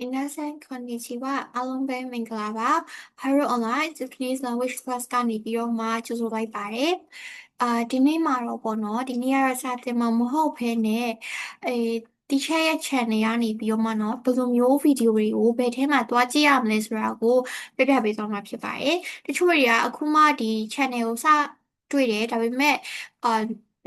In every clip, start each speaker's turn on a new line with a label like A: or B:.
A: 皆さん、こんにちは。အားလုံးပဲမင်္ဂလာပါ Haro Online Japanese Language Class ကနေပြီးတော့မှကြိုဆိုလိုက်ပါတယ်။အာဒီနေ့မှာတော့ပေါ့နော်ဒီနေ့ကတော့စာသင်မှာမဟုတ်ဘဲနဲ့အဲတီချာရဲ့ channel ကနေပြီးတော့မှနော်ဘယ်လိုမျိုးဗီဒီယိုတွေကိုဘယ်ထဲမှာတွားကြည့်ရမလဲဆိုတာကိုပြပြပေးသွားမှာဖြစ်ပါတယ်။တချို့တွေကအခုမှဒီ channel ကိုစတွေ့တယ်ဒါပေမဲ့အာ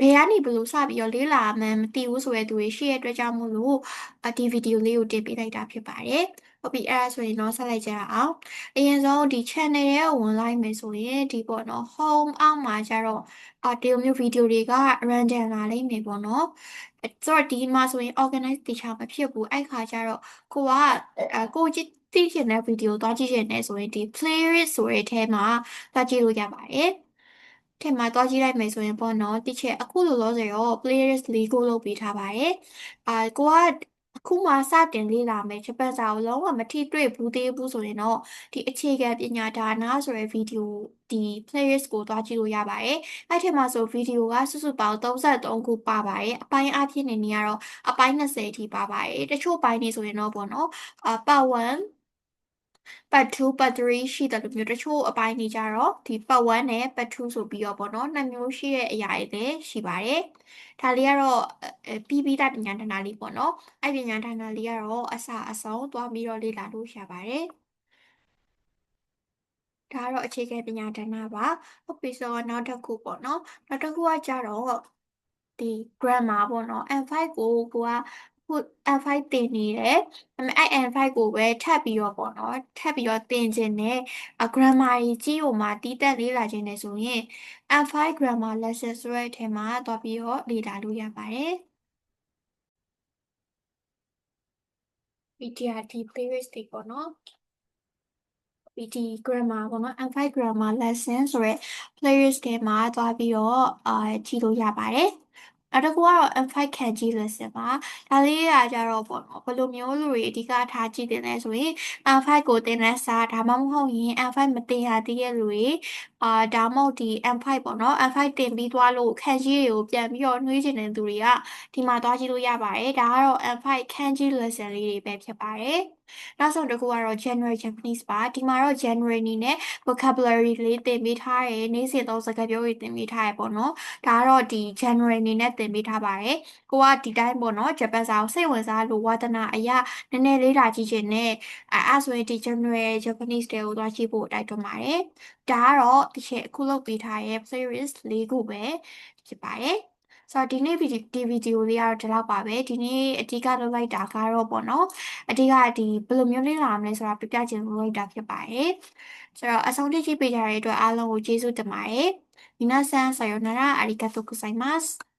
A: ဘယ်ကနေဘယ်လိုစပြီးတော့လေ့လာမှန်းမသိဘူးဆိုတဲ့သူတွေရှိတဲ့အတွက်ကြောင့်မို့လို့အ ဒီဗီဒီယိုလေးကိုတင်ပေးလိုက်တာဖြစ်ပါတယ်။ဟုတ်ပြီအဲ့ဒါဆိုရင်တော့ဆက်လိုက်ကြရအောင်။အရင်ဆုံးဒီ channel ရဲ့ဝင်လိုက်မယ်ဆိုရင်ဒီပေါ့နော် home အောက်မှာကျတော့အာဒီလိုမျိုးဗီဒီယိုတွေက random လာလိမ့်မယ်ပေါ့နော်။ဆိုတော့ဒီမှာဆိုရင် organize တခြားမဖြစ်ဘူးအဲ့ခါကျတော့ကိုကအဲကိုကြည့်သိချင်တဲ့ဗီဒီယိုသွားကြည့်ချင်တယ်ဆိုရင်ဒီ playlist ဆိုတဲ့အထဲမှာသွားကြည့်လို့ရပါတယ်။ထဲမှာသွားကြည့်လိုက်မယ်ဆိုရင်ပေါ့နော်တိချက်အခုလိုလောဆယ်ရော playlist ၄ခုလုပ်ပေးထားပါတယ်အာကိုကအ ခုမှစတင်လေ့လာမယ်ဂျပန်စာကိုလုံးဝမထိတွေ့ဘူးသေးဘူးဆိုရင်တော့ဒီအခြေခံပညာဒါနဆိုတဲ့ဗီဒီယိုဒီ playlist ကိုသွားကြည့်လို့ရပါတယ်အဲ့ထဲမှာဆိုဗီဒီယိုကစုစုပေါင်း33ခုပါပါတယ်အပိုင်းအဖြစ်နေနေရတော့အပိုင်း20ထိပါပါတယ်တချို့ပိုင်းနေဆိုရင်တော့ပေါ့နော်အပတ်1 ပတ်2ပတ်3ရှိတယ်လို့မျိုးတချို့အပိုင်းနေကြတော့ဒီပတ်1နဲ့ပတ်2ဆိုပြီးတော့ပေါ့နော်နှစ်မျိုးရှိတဲ့အရာတွေလည်းရှိပါတယ်ဒါလေးကတော့ပြီးပြီးသားပညာဌာနလေးပေါ့နော်အဲ့ပညာဌာနလေးကတော့အစအဆုံးသွားပြီးတော့လေ့လာလို့ရပါတယ်ဒါကတော့အခြေခံပညာဌာနပါဟုတ်ပြီဆိုတော့နောက်တစ်ခုပေါ့နော်နောက်တစ်ခုကကြတော့ဒီ grammar ပေါ့နော် N5 ကိုကိုက ခု N5 တင်နေတယ်ဒါပေမဲ့အဲ့ N5 ကိုပဲထပ်ပြီးတော့ပေါ့နော်ထပ်ပြီးတော့တင်ခြင်းနဲ့ grammar ကြီးကြီးကိုမှတီးတက်လေ့လာခြင်းနဲ့ဆိုရင် N5 grammar lesson ဆိုတဲ့အထဲမှာသွားပြီးတော့လေ့လာလို့ရပါတယ် PTRT playlist တွေပေါ့နော် PT grammar ပေါ့နော် M5 grammar lesson ဆိုရဲ playlist ထဲမှာသွားပြီးတော့အာကြည့်လို့ရပါတယ် နောက်တစ်ခုကတော့ M5 ခံကြည့် lesson ပါဒါလေးကကြတော့ပေါ့နော်ဘယ်လိုမျိုးလူတွေအဓိကထားကြည့်တင်လဲဆိုရင် M5 ကိုတင်တဲ့စာဒါမှမဟုတ်ရင် M5 မတင်ရသေးတဲ့လူတွေအာဒါမှမဟုတ်ဒီ M5 ပေါ့နော် M5 တင်ပြီးသွားလို့ခံကြီးတွေကိုပြန်ပြီးတော့နှွေးချင်တဲ့သူတွေကဒီမှာသွားကြည့်လို့ရပါတယ်ဒါကတော့ M5 ခံကြီး lesson လေးတွေပဲဖြစ်ပါတယ်နောက်ဆုံးတစ်ခုကတော့ General Japanese ပါဒီမှာတော့ January အနေနဲ့ vocabulary လေးသင်ပေးထားရယ်နေ့စဉ်သုံးစကားပြောတွေသင်ပေးထားရယ်ပေါ့နော်ဒါကတော့ဒီ January အနေနဲ့တင်ပေးထားပါတယ်။ကိုကဒီတိုင်းပေါ့နော်ဂျပန်စာကိုစိတ်ဝင်စားလို့ဝါသနာအရနည်းနည်းလေးတာကြည့်ခြင်းနဲ့အဲဆိုရင်ဒီ general Japanese တွေကိုသွားကြည့်ဖို့တိုက်တွန်းပါတယ်။ဒါကတော့တချင်အခုလုပ်ပေးထားရဲ့ playlist ၄ခုပဲဖြစ်ပါတယ်။ဆိုတော့ဒီနေ့ဒီဗီဒီယိုလေးကတော့ဒီလောက်ပါပဲဒီနေ့အဓိကလုပ်လိုက်တာကတော့ပေါ့နော်အဓိကဒီဘယ်လိုမျိုးလေ့လာမလဲဆိုတာပြပြချင်လို့လုပ်တာဖြစ်ပါတယ်ဆိုတော့အဆုံးထိကြည့်ပေးကြတဲ့အတွက်အားလုံးကိုကျေးဇူးတင်ပါတယ် Minasan sayonara arigatou gozaimasu